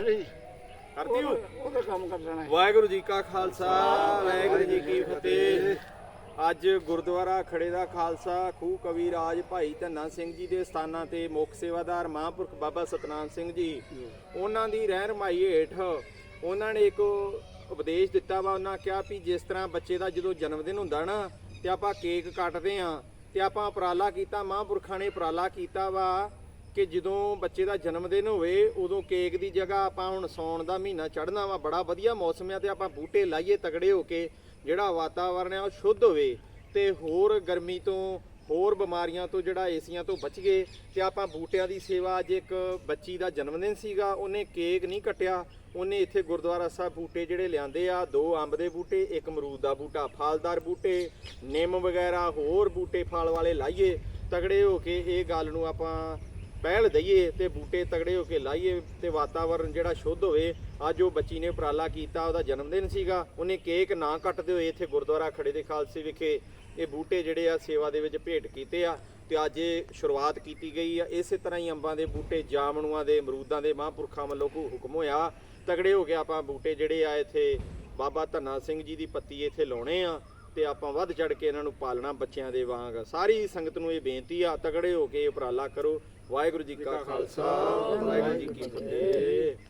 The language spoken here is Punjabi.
ਲਈ ਕਰਤੀ ਹੋ ਉਹਦਾ ਕੰਮ ਕਰ ਲੈਣਾ ਵਾਹਿਗੁਰੂ ਜੀ ਕਾ ਖਾਲਸਾ ਵਾਹਿਗੁਰੂ ਜੀ ਕੀ ਫਤਿਹ। ਅੱਜ ਗੁਰਦੁਆਰਾ ਖੜੇ ਦਾ ਖਾਲਸਾ ਖੂਹ ਕਵੀ ਰਾਜ ਭਾਈ ਧੰਨਾ ਸਿੰਘ ਜੀ ਦੇ ਸਥਾਨਾਂ ਤੇ ਮੁੱਖ ਸੇਵਾਦਾਰ ਮਹਾਂਪੁਰਖ ਬਾਬਾ ਸਤਨਾਮ ਸਿੰਘ ਜੀ। ਉਹਨਾਂ ਦੀ ਰਹਿਨਮਾਈ ਹੇਠ ਉਹਨਾਂ ਨੇ ਇੱਕ ਉਪਦੇਸ਼ ਦਿੱਤਾ ਵਾ ਉਹਨਾਂ ਕਿਹਾ ਵੀ ਜਿਸ ਤਰ੍ਹਾਂ ਬੱਚੇ ਦਾ ਜਦੋਂ ਜਨਮ ਦਿਨ ਹੁੰਦਾ ਨਾ ਤੇ ਆਪਾਂ ਕੇਕ ਕੱਟਦੇ ਆ ਤੇ ਆਪਾਂ ਉਪਰਾਲਾ ਕੀਤਾ ਮਹਾਂਪੁਰਖਾਂ ਨੇ ਉਪਰਾਲਾ ਕੀਤਾ ਵਾ ਕਿ ਜਦੋਂ ਬੱਚੇ ਦਾ ਜਨਮ ਦਿਨ ਹੋਵੇ, ਉਦੋਂ ਕੇਕ ਦੀ ਜਗ੍ਹਾ ਆਪਾਂ ਹੁਣ ਸੌਣ ਦਾ ਮਹੀਨਾ ਚੜ੍ਹਨਾ ਵਾ, ਬੜਾ ਵਧੀਆ ਮੌਸਮ ਆ ਤੇ ਆਪਾਂ ਬੂਟੇ ਲਾਈਏ ਤਗੜੇ ਹੋ ਕੇ, ਜਿਹੜਾ ਵਾਤਾਵਰਣ ਆ ਉਹ ਸ਼ੁੱਧ ਹੋਵੇ। ਤੇ ਹੋਰ ਗਰਮੀ ਤੋਂ, ਹੋਰ ਬਿਮਾਰੀਆਂ ਤੋਂ ਜਿਹੜਾ ਏਸੀਆਂ ਤੋਂ ਬਚ ਗਏ ਤੇ ਆਪਾਂ ਬੂਟਿਆਂ ਦੀ ਸੇਵਾ, ਅੱਜ ਇੱਕ ਬੱਚੀ ਦਾ ਜਨਮ ਦਿਨ ਸੀਗਾ, ਉਹਨੇ ਕੇਕ ਨਹੀਂ ਕੱਟਿਆ। ਉਹਨੇ ਇੱਥੇ ਗੁਰਦੁਆਰਾ ਸਾਹਿਬ ਬੂਟੇ ਜਿਹੜੇ ਲਿਆਂਦੇ ਆ, ਦੋ ਅੰਬ ਦੇ ਬੂਟੇ, ਇੱਕ ਅਮਰੂਦ ਦਾ ਬੂਟਾ, ਫਲਦਾਰ ਬੂਟੇ, ਨਿੰਮ ਵਗੈਰਾ, ਹੋਰ ਬੂਟੇ ਫਲ ਵਾਲੇ ਲਾਈਏ, ਤਗੜੇ ਹੋ ਕੇ ਇਹ ਗੱਲ ਨੂੰ ਆਪਾਂ ਪਹਿਲ ਦਈਏ ਤੇ ਬੂਟੇ ਤਗੜੇ ਹੋ ਕੇ ਲਾਈਏ ਤੇ ਵਾਤਾਵਰਨ ਜਿਹੜਾ ਸ਼ੁੱਧ ਹੋਵੇ, ਅੱਜ ਉਹ ਬੱਚੀ ਨੇ ਉਪਰਾਲਾ ਕੀਤਾ, ਉਹਦਾ ਜਨਮ ਦਿਨ ਸੀਗਾ। ਉਹਨੇ ਕੇਕ ਨਾ ਕੱਟਦੇ ਹੋਏ ਇੱਥੇ ਗੁਰਦੁਆਰਾ ਖੜੇ ਦੇ ਖਾਲਸੇ ਵਿਖੇ ਇਹ ਬੂਟੇ ਜਿਹੜੇ ਆ ਸੇਵਾ ਦੇ ਵਿੱਚ ਭੇਟ ਕੀਤੇ ਆ ਤੇ ਅੱਜ ਇਹ ਸ਼ੁਰੂਆਤ ਕੀਤੀ ਗਈ ਆ। ਇਸੇ ਤਰ੍ਹਾਂ ਹੀ ਅੰਬਾਂ ਦੇ ਬੂਟੇ, ਜਾਮਣੂਆਂ ਦੇ, ਅਮਰੂਦਾਂ ਦੇ ਮਹਾਂਪੁਰਖਾਂ ਵੱਲੋਂ ਕੋ ਹੁਕਮ ਹੋਇਆ। ਤਗੜੇ ਹੋ ਕੇ ਆਪਾਂ ਬੂਟੇ ਜਿਹੜੇ ਆ ਇੱਥੇ ਬਾਬਾ ਧੰਨਾ ਸਿੰਘ ਜੀ ਦੀ ਪੱਤੀ ਇੱਥੇ ਲਾਉਣੇ ਆ। ਤੇ ਆਪਾਂ ਵੱਧ ਚੜ ਕੇ ਇਹਨਾਂ ਨੂੰ ਪਾਲਣਾ ਬੱਚਿਆਂ ਦੇ ਵਾਂਗ। ਸਾਰੀ ਸੰਗਤ ਨੂੰ ਇਹ ਬੇਨਤੀ ਆ ਤਗੜੇ ਹੋ ਕੇ ਉਪਰਾਲਾ ਕਰੋ। ਵਾਹਿਗੁਰੂ ਜੀ ਕਾ ਖਾਲਸਾ, ਵਾਹਿਗੁਰੂ ਜੀ ਕੀ ਫਤਿਹ।